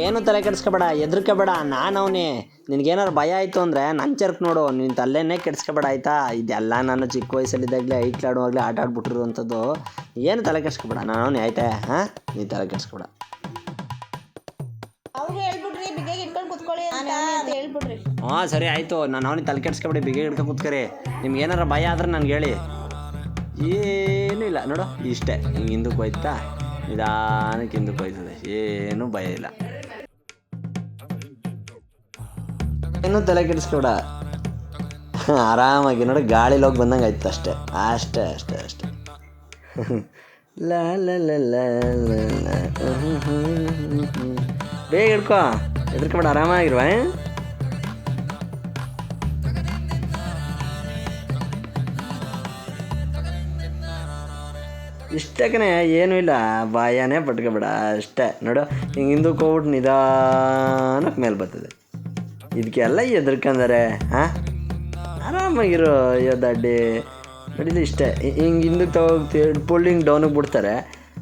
ಏನು ತಲೆ ಕೆಡಿಸ್ಕೋಬೇಡ ಹೆದರ್ಕೋಬೇಡ ನಾನು ಅವನೇ ನಿನಗೇನಾರು ಭಯ ಆಯಿತು ಅಂದರೆ ನನ್ನ ಚರ್ಕ್ ನೋಡು ನಿನ್ನ ತಲೆನೇ ಕೆಡಿಸ್ಕೋಬೇಡ ಆಯ್ತಾ? ಇದೆಲ್ಲ ನಾನು ಚಿಕ್ಕ ವಯಸ್ಸಲ್ಲಿದ್ದಾಗಲೇ ಐಟ್ಲಾಡುವಾಗಲೇ ಆಟ ಆಡ್ಬಿಟ್ಟಿರುವಂಥದ್ದು. ಏನು ತಲೆ ಕೆಡಿಸ್ಕೋಬೇಡ ನಾನು ಅವನೇ ಆಯ್ತಾ? ಹಾಂ? ನೀನು ತಲೆ ಕೆಡ್ಸ್ಕೊಬೇಡ. ಹಾಂ ಸರಿ ಆಯಿತು. ನಾನು ಅವನಿಗೆ ತಲೆ ಕೆಡಿಸ್ಕೊಬೇಡಿ ಬಿಗಿ ಹಿಡ್ಕೊಂಡು ಕೂತ್ಕರಿ ನಿಮ್ಗೆ ಏನಾರ ಭಯ ಆದ್ರೆ ನನಗೆ ಹೇಳಿ. ಏನೂ ಇಲ್ಲ ನೋಡು ಇಷ್ಟೇ. ಹಿಂಗೆ ಹಿಂದಕ್ಕೆ ಹೋಯ್ತಾ? ನಿಧಾನಕ್ಕೆ ಹಿಂದಕ್ಕೆ ಹೋಯ್ತದೆ ಏನೂ ಭಯ ಇಲ್ಲ. ಏನೂ ತಲೆ ಕೆಡಿಸ್ಕೊಡ ಆರಾಮಾಗಿ ನೋಡಿ, ಗಾಳಿಲಿ ಹೋಗಿ ಬಂದಂಗೆ ಆಯ್ತು ಅಷ್ಟೇ. ಅಷ್ಟೇ ಅಷ್ಟೇ ಅಷ್ಟೇ. ಬೇಗ ಹಿಡ್ಕೊ. ಹೆದರ್ಕೊಬೇಡ, ಆರಾಮಾಗಿರುವ ಇಷ್ಟಕ್ಕನೆ ಏನೂ ಇಲ್ಲ. ಭಯನೇ ಪಟ್ಕೊಬೇಡ, ಅಷ್ಟೇ. ನೋಡು ಹಿಂಗೆ ಹಿಂದಕ್ಕೆ ಹೋಗ್ಬಿಟ್ಟು ನಿಧಾನಕ್ಕೆ ಮೇಲೆ ಬರ್ತದೆ. ಇದಕ್ಕೆಲ್ಲ ಎದ್ರಕಂದರೆ ಹಾಂ ಆರಾಮಾಗಿರೋ ಅಯ್ಯೋ ದಡ್ಡಿ ನೋಡಿದ್ರೆ ಇಷ್ಟೇ. ಹಿಂಗೆ ಹಿಂದಕ್ಕೆ ತಗೋಗ್ತಿ, ಪುಲ್ಲಿಂಗ್ ಡೌನಿಗೆ ಬಿಡ್ತಾರೆ.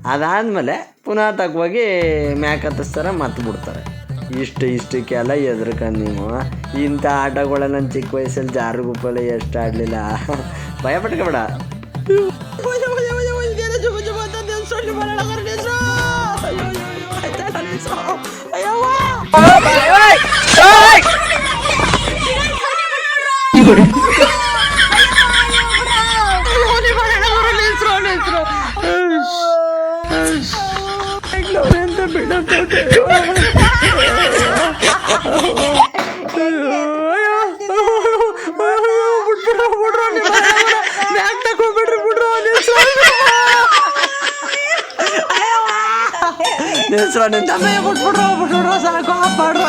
ಅದಾದಮೇಲೆ ಪುನಃ ತಗೋಗಿ ಮ್ಯಾಕ್ ಹತ್ತಿಸ್ತಾರೆ, ಮತ್ತೆ ಬಿಡ್ತಾರೆ. ಇಷ್ಟು, ಇಷ್ಟಕ್ಕೆಲ್ಲ ಎದ್ರಕಂಡು ನೀವು ಇಂಥ ಆಟಗಳೆಲ್ಲ ನನ್ನ ಚಿಕ್ಕ ವಯಸ್ಸಲ್ಲಿ ಜಾರು ಗುಪ್ಪಲ್ಲಿ ಎಷ್ಟು ಆಡಲಿಲ್ಲ. ಭಯ ಪಟ್ಕೋಬೇಡ. ನಿಲ್ಸ್ರೋ ನಿಂತ ಬಿಟ್ಬಿಡ್ರು ಬಿಟ್ಬಿಡ್ರು ಸಾಕು ಮಾಡ್ರು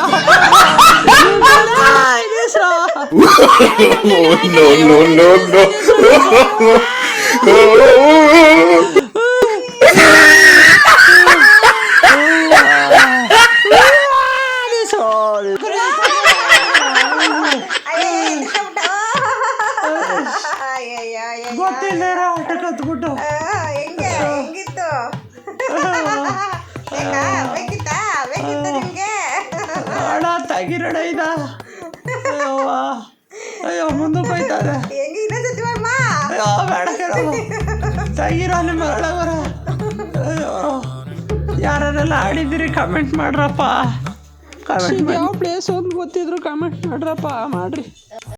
ಗೊತ್ತಿಲ್ಲ ಆಟ ಕತ್ಬಿಟ್ಟು. ಹೆಂಗೆ ಹೆಂಗಿತ್ತು? ಬೇಕಿತ್ತಾ? ಬೇಕಿತ್ತ ನಿಮ್ಗೆ? ಇದ ಅಯ್ಯೋ ಮುಂದಕ್ಕೆ ಹೆಂಗೆ ಇನ್ನೊಂದ್ಸತಿ ಬೇಡ. ತೆಗಿರೋ ನಿಮ್ಮ ಯಾರೆಲ್ಲ ಆಡಿದ್ದೀರಿ ಕಮೆಂಟ್ ಮಾಡ್ರಪ್ಪ. ಕಮೆಂಟ್ ಯಾವ ಪ್ಲೇಸ್ ಒಂದು ಗೊತ್ತಿದ್ರು ಕಮೆಂಟ್ ಮಾಡ್ರಪ್ಪ. ಮಾಡ್ರಿ.